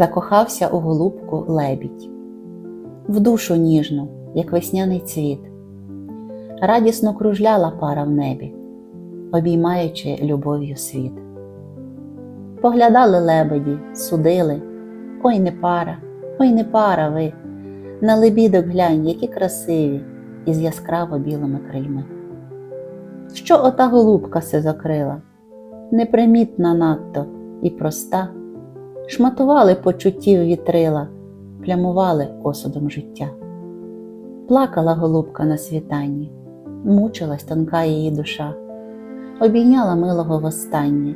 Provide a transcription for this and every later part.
закохався у голубку лебідь, в душу ніжну, як весняний цвіт. Радісно кружляла пара в небі, обіймаючи любов'ю світ. Поглядали лебеді, судили, ой не пара, ой не пара ви, на лебідок глянь, які красиві, із яскраво білими крильми. Що ота голубка се закрила, непримітна надто і проста, шматували почуттів вітрила, плямували осудом життя. Плакала голубка на світанні, мучилась тонка її душа, обійняла милого востаннє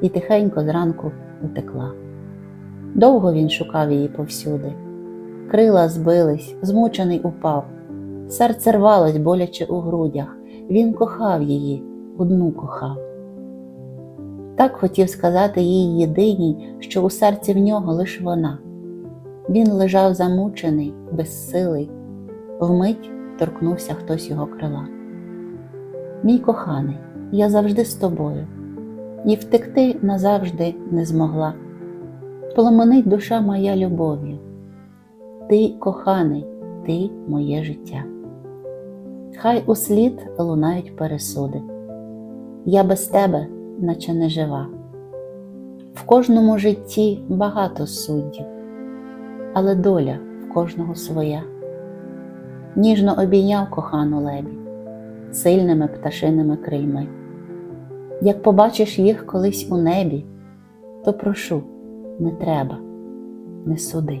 і тихенько зранку утекла. Довго він шукав її повсюди, крила збились, змучений упав, серце рвалось боляче у грудях, він кохав її, одну кохав. Так хотів сказати їй єдиній, що у серці в нього лиш вона. Він лежав замучений, безсилий, вмить торкнувся хтось його крила. Мій коханий, я завжди з тобою, і втекти назавжди не змогла. Поломанить душа моя любов'ю. Ти, коханий, ти моє життя. Хай услід лунають пересуди. Я без тебе, наче не жива. В кожному житті багато суддів, але доля в кожного своя. Ніжно обійняв кохану лебідь сильними пташиними крильми. Як побачиш їх колись у небі, то прошу, не треба, не суди.